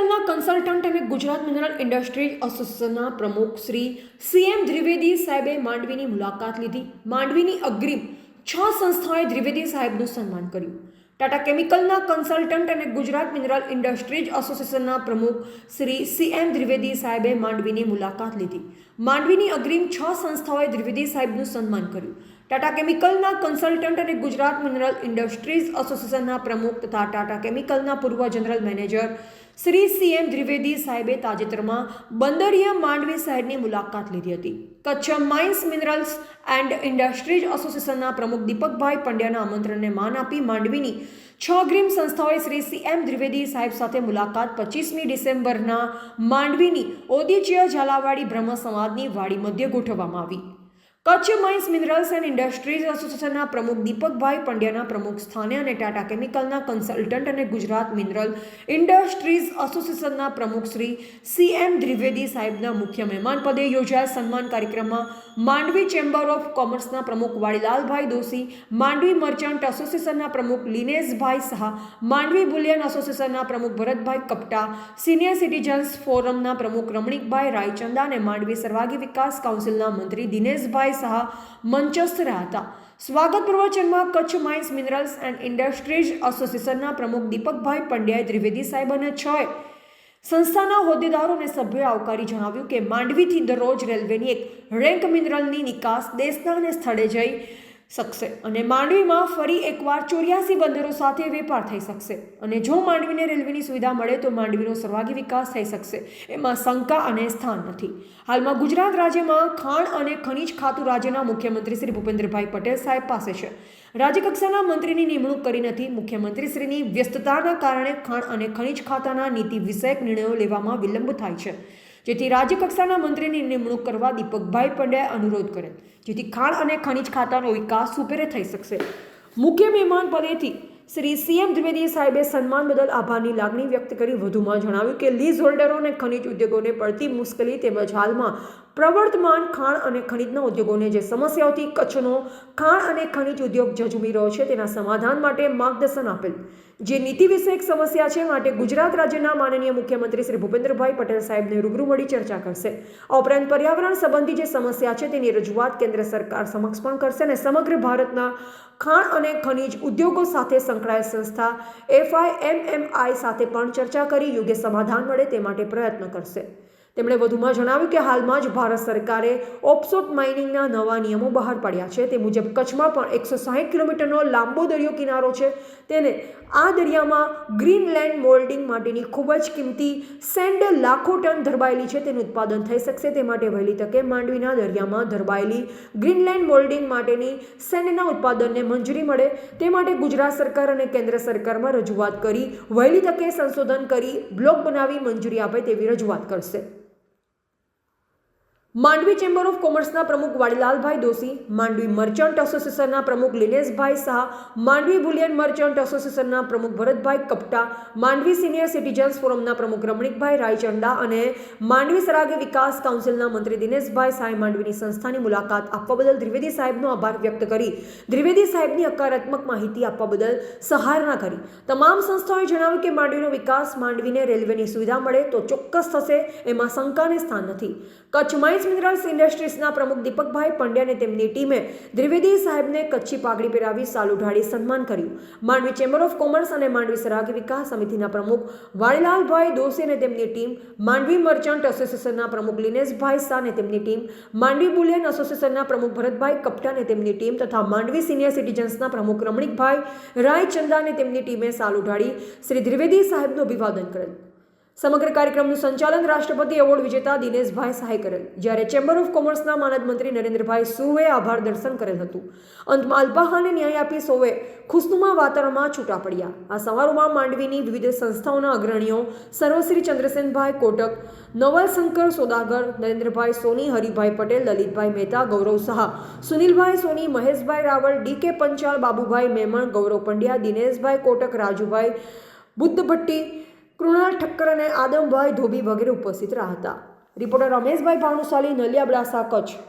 કેમિકલના consultant અને Gujarat mineral industries એસોસિએશનના પ્રમુખ શ્રી સીએમ દ્વિવેદી સાહેબે માંડવીની મુલાકાત લીધી. માંડવીની અગ્રીમ છ સંસ્થાઓએ દ્વિવેદી સાહેબનું સન્માન કર્યું. ટાટા કેમિકલના કન્સલ્ટન્ટ અને ગુજરાત મિનરલ ઇન્ડસ્ટ્રીઝ એસોસિએશનના પ્રમુખ શ્રી સીએમ દ્વિવેદી સાહેબે માંડવીની મુલાકાત લીધી. માંડવીની અગ્રીમ છ સંસ્થાઓએ દ્વિવેદી સાહેબનું સન્માન કર્યું. ટાટા કેમિકલના કન્સલ્ટન્ટ અને ગુજરાત મિનરલ ઇન્ડસ્ટ્રીઝ એસોસિએશનના પ્રમુખ તથા ટાટા કેમિકલના પૂર્વ general manager Shri CM Dwivedi સાહેબે તાજેતરમાં બંદરીય માંડવી શહેરની મુલાકાત લીધી હતી. Kutch mines minerals and industries એસોસિએશનના પ્રમુખ દીપકભાઈ પંડ્યાના આમંત્રણને માન આપી માંડવીની છ અગ્રીમ સંસ્થાઓએ શ્રી સીએમ દ્વિવેદી સાહેબ સાથે મુલાકાત પચીસમી ડિસેમ્બરના માંડવીની ઓદિચ્ય ઝાલાવાડી બ્રહ્મ સમાજની વાડી મધ્ય ગોઠવવામાં આવી. Kutch mines minerals and industries એસોસિએશનના પ્રમુખ દીપકભાઈ પંડ્યાના પ્રમુખ સ્થાને અને ટાટા કેમિકલના કન્સલ્ટન્ટ અને ગુજરાત મિનરલ ઇન્ડસ્ટ્રીઝ એસોસિએશનના પ્રમુખ શ્રી સી એમ દ્વિવેદી સાહેબના મુખ્ય મહેમાન પદે યોજાયેલ સન્માન કાર્યક્રમમાં માંડવી ચેમ્બર ઓફ કોમર્સના પ્રમુખ વાડીલાલભાઈ દોશી, માંડવી મર્ચન્ટ એસોસિએશનના પ્રમુખ લિનેશભાઈ શાહ, માંડવી બુલિયન એસોસિએશનના પ્રમુખ ભરતભાઈ કપટા, સિનિયર સિટીઝન્સ ફોરમના પ્રમુખ રમણીકભાઈ રાયચંદા અને માંડવી સર્વાગી વિકાસ કાઉન્સિલના મંત્રી દિનેશભાઈ શાહ મંચસ્થ રહ્યા હતા. સ્વાગત પ્રવચનમાં Kutch mines minerals and industries એસોસિએશનના પ્રમુખ દીપકભાઈ પંડ્યાએ ત્રિવેદી સાહેબ અને છ સંસ્થાના હોદ્દેદારો અને સભ્યોએ આવકારી જણાવ્યું કે માંડવીથી દરરોજ રેલવેની એક રેન્ક મિનરલની નિકાસ દેશના અને સ્થળે જઈ શકશે અને માંડવીમાં ફરી એકવાર ચોર્યાસી બંદરો સાથે વેપાર થઈ શકશે. અને જો માંડવીને રેલવેની સુવિધા મળે તો માંડવીનો સર્વાગી વિકાસ થઈ શકશે. એમાં શંકા અને સ્થાન નથી. હાલમાં ગુજરાત રાજ્યમાં ખાણ અને ખનિજ ખાતું રાજ્યના મુખ્યમંત્રી શ્રી ભૂપેન્દ્રભાઈ પટેલ સાહેબ પાસે છે. રાજ્યકક્ષાના મંત્રીની નિમણૂક કરી નથી. મુખ્યમંત્રીશ્રીની વ્યસ્તતાના કારણે ખાણ અને ખનિજ ખાતાના નીતિ વિષયક નિર્ણયો લેવામાં વિલંબ થાય છે. જેથી રાજ્યકક્ષાના મંત્રીની નિમણૂક કરવા દીપકભાઈ પંડ્યાએ અનુરોધ કરે જેથી ખાણ અને ખનિજ ખાતાનો વિકાસ સુપેરે થઈ શકશે. મુખ્ય મહેમાન પદેથી શ્રી સીએમ દ્વિવેદી સાહેબે સન્માન બદલ આભારની લાગણી વ્યક્ત કરી વધુમાં જણાવ્યું કે લીઝ હોલ્ડરો અને ખનિજ ઉદ્યોગોને પડતી મુશ્કેલી તેમજ હાલમાં પ્રવર્તમાન ખાણ અને ખનિજના ઉદ્યોગોને જે સમસ્યાઓથી કચ્છનો ખાણ અને ખનિજ ઉદ્યોગ ઝઝુમી રહ્યો છે, તેના સમાધાન માટે માર્ગદર્શન આપેલ જે નીતિ વિષયક સમસ્યા છે, માટે ગુજરાત રાજ્યના માનનીય મુખ્યમંત્રી શ્રી ભૂપેન્દ્રભાઈ પટેલ સાહેબને રૂબરૂ મળી ચર્ચા કરશે. આ ઉપરાંત પર્યાવરણ સંબંધી જે સમસ્યા છે, તેની રજૂઆત કેન્દ્ર સરકાર સમક્ષ પણ કરશે અને સમગ્ર ભારતના ખાણ અને ખનિજ ઉદ્યોગો સાથે સંકળાયેલ સંસ્થા એફઆઈએમએમઆઈ સાથે પણ ચર્ચા કરી યોગ્ય સમાધાન મળે તે માટે પ્રયત્ન કરશે. તેમણે વધુમાં જણાવ્યું કે હાલમાં જ ભારત સરકારે ઓપ્સોટ માઇનિંગના નવા નિયમો બહાર પાડ્યા છે. તે મુજબ કચ્છમાં પણ એકસો સાહીઠ કિલોમીટરનો લાંબો દરિયો કિનારો છે. તેને આ દરિયામાં ગ્રીનલેન્ડ મોલ્ડિંગ માટેની ખૂબ જ કિંમતી સેન્ડ લાખો ટન ધરબાયેલી છે. તેનું ઉત્પાદન થઈ શકશે તે માટે વહેલી તકે માંડવીના દરિયામાં ધરબાયેલી ગ્રીનલેન્ડ મોલ્ડિંગ માટેની સેન્ડના ઉત્પાદનને મંજૂરી મળે. તે માટે ગુજરાત સરકાર અને કેન્દ્ર સરકારમાં રજૂઆત કરી, વહેલી તકે સંશોધન કરી, બ્લોક બનાવી મંજૂરી આપે તેવી રજૂઆત કરશે. માંડવી ચેમ્બર ઓફ કોમર્સના પ્રમુખ વાડીલાલભાઈ દોશી, માંડવી મર્ચન્ટ એસોસિએશનના પ્રમુખ લિનેશભાઈ શાહ, માંડવી બુલિયન મર્ચન્ટ એસોસિએશનના પ્રમુખ ભરતભાઈ કપટા, માંડવી સિનિયર સિટીઝન્સ ફોરમના પ્રમુખ રમણીકભાઈ રાયચંડા અને માંડવી સરાગે વિકાસ કાઉન્સિલના મંત્રી દિનેશભાઈ શાહે માંડવીની સંસ્થાની મુલાકાત આપવા બદલ દ્વિવેદી સાહેબનો આભાર વ્યક્ત કરી. દ્વિવેદી સાહેબની હકારાત્મક માહિતી આપવા બદલ સહારણા કરી. તમામ સંસ્થાઓએ જણાવ્યું કે માંડવીનો વિકાસ માંડવીને રેલવેની સુવિધા મળે તો ચોક્કસ થશે, એમાં શંકાને સ્થાન નથી. કચ્છ માઇન્સ મિનરલ્સ ઇન્ડસ્ટ્રીઝના પ્રમુખ દીપકભાઈ પંડ્યાને તેમની ટીમે દ્વિવેદી સાહેબને કચ્છી પાઘડી પહેરાવી સાલ ઉઢાડી સન્માન કર્યું. માંડવી ચેમ્બર ઓફ કોમર્સ અને માંડવી સરાગી વિકાસ સમિતિના પ્રમુખ વાળીલાલભાઈ દોશી અને તેમની ટીમ માંડવી મર્ચન્ટ એસોસિએશનના પ્રમુખ લિનેશભાઈ શાહ અને તેમની ટીમ માંડવી બુલિયન એસોસિએશનના પ્રમુખ ભરતભાઈ કપટા અને તેમની ટીમ તથા માંડવી સિનિયર સિટીઝન્સના પ્રમુખ રમણીકભાઈ રાયચંદા અને તેમની ટીમે સાલ ઉઢાડી શ્રી દ્વિવેદી સાહેબનું અભિવાદન કરેલ. સમગ્ર કાર્યક્રમનું સંચાલન રાષ્ટ્રપતિ એવોર્ડ વિજેતા દિનેશભાઈ સહાય કરેલ. જ્યારે ચેમ્બર ઓફ કોમર્સના માનદ મંત્રી નરેન્દ્રભાઈ સુવે આભાર દર્શન કરેલ હતું. અંતમાં અલ્પાહાને ન્યાય આપી સૌએ ખુશનુમા વાતાવરણમાં છૂટા પડ્યા. આ સમારોહમાં માંડવીની વિવિધ સંસ્થાઓના અગ્રણીઓ સર્વશ્રી ચંદ્રસેનભાઈ કોટક, નવલશંકર સોદાગર, નરેન્દ્રભાઈ સોની, હરિભાઈ પટેલ, લલિતભાઈ મહેતા, ગૌરવ શાહ સુનિલભાઈ સોની, મહેશભાઈ રાવળ ડીકે પંચાલ, બાબુભાઈ મેમણ, ગૌરવ પંડ્યા, દિનેશભાઈ કોટક, રાજુભાઈ બુદ્ધ ભટ્ટી કૃણાલ ઠક્કર અને આદમભાઈ ધોબી વગેરે ઉપસ્થિત રહ્યા હતા. રિપોર્ટર રમેશભાઈ ભાનુશાલી નલિયાબડાસા કચ્છ.